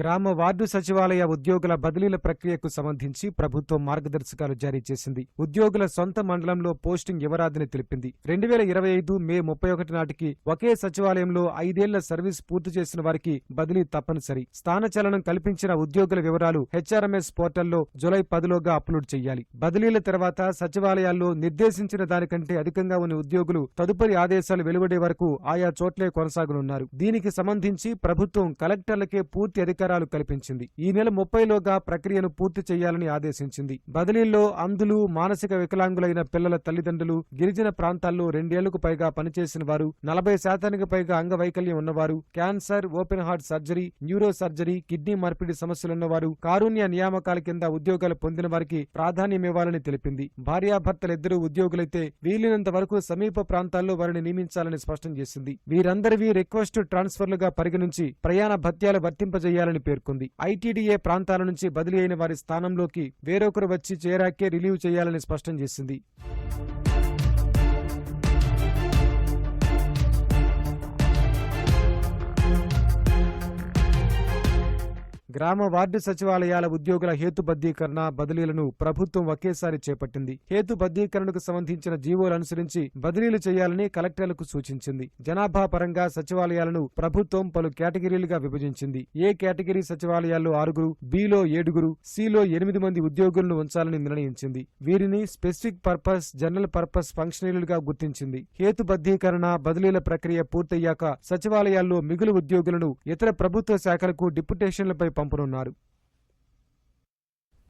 గ్రామ వార్డు సచివాలయ ఉద్యోగుల బదిలీల ప్రక్రియకు సంబంధించి ప్రభుత్వం మార్గదర్శకాలు జారీ చేసింది. ఉద్యోగుల సొంత మండలంలో పోస్టింగ్ ఇవ్వరాదని తెలిపింది. రెండు వేల ఇరవై ఐదు మే ముప్పై ఒకటి నాటికి ఒకే సచివాలయంలో ఐదేళ్ళ సర్వీస్ పూర్తి చేసిన వారికి బదిలీ తప్పనిసరి. స్థానచలనం కల్పించిన ఉద్యోగుల వివరాలు హెచ్ఆర్ఎంఎస్ పోర్టల్లో జులై పదిలోగా అప్లోడ్ చేయాలి. బదిలీల తర్వాత సచివాలయాల్లో నిర్దేశించిన దానికంటే అధికంగా ఉన్న ఉద్యోగులు తదుపరి ఆదేశాలు వెలువడే వరకు ఆయా చోట్లే కొనసాగనున్నారు. దీనికి సంబంధించి ప్రభుత్వం కలెక్టర్లకే పూర్తి అధికారాలు కల్పించింది. ఈ నెల ముప్పైలోగా ప్రక్రియను పూర్తి చేయాలని ఆదేశించింది. బదిలీల్లో అంధులు మానసిక వికలాంగులైన పిల్లల తల్లిదండ్రులు గిరిజన ప్రాంతాల్లో రెండేళ్ళకు పైగా పనిచేసిన వారు నలభై శాతానికి పైగా అంగవైకల్యం ఉన్నవారు cancer open heart surgery neuro surgery kidney మార్పిడి సమస్యలున్నవారు కారుణ్య నియామకాల కింద ఉద్యోగాలు పొందిన వారికి ప్రాధాన్యమివ్వాలని తెలిపింది. భార్యాభర్తలిద్దరూ ఉద్యోగులైతే వీలైనంత వరకు సమీప ప్రాంతాల్లో వారిని నియమించాలని స్పష్టం చేసింది. వీరందరివి రిక్వెస్ట్ ట్రాన్స్ఫర్లుగా పరిగణించి ప్రయాణ భత్యాలు వర్తింపజేయాలని పేర్కొంది. ఐటీడీఏ ప్రాంతాల నుంచి బదిలీ అయిన వారి స్థానంలోకి వేరొకరు వచ్చి చేరాకే రిలీవ్ చేయాలని స్పష్టం చేసింది. గ్రామ వార్డు సచివాలయాల ఉద్యోగుల హేతుబద్ధీకరణ బదిలీలను ప్రభుత్వం ఒకేసారి చేపట్టింది. హేతుబద్ధీకరణకు సంబంధించిన జీవోలు అనుసరించి బదిలీలు చేయాలని కలెక్టర్లకు సూచించింది. జనాభా పరంగా సచివాలయాలను ప్రభుత్వం పలు కేటగిరీలుగా విభజించింది. ఏ కేటగిరీ సచివాలయాల్లో ఆరుగురు బిలో ఏడుగురు సిలో ఎనిమిది మంది ఉద్యోగులను ఉంచాలని నిర్ణయించింది. వీరిని స్పెసిఫిక్ పర్పస్ జనరల్ పర్పస్ ఫంక్షనరీలుగా గుర్తించింది. హేతుబద్ధీకరణ బదిలీల ప్రక్రియ పూర్తయ్యాక సచివాలయాల్లో మిగులు ఉద్యోగులను ఇతర ప్రభుత్వ శాఖలకు డిప్యుటేషన్లపై పంపనున్నారు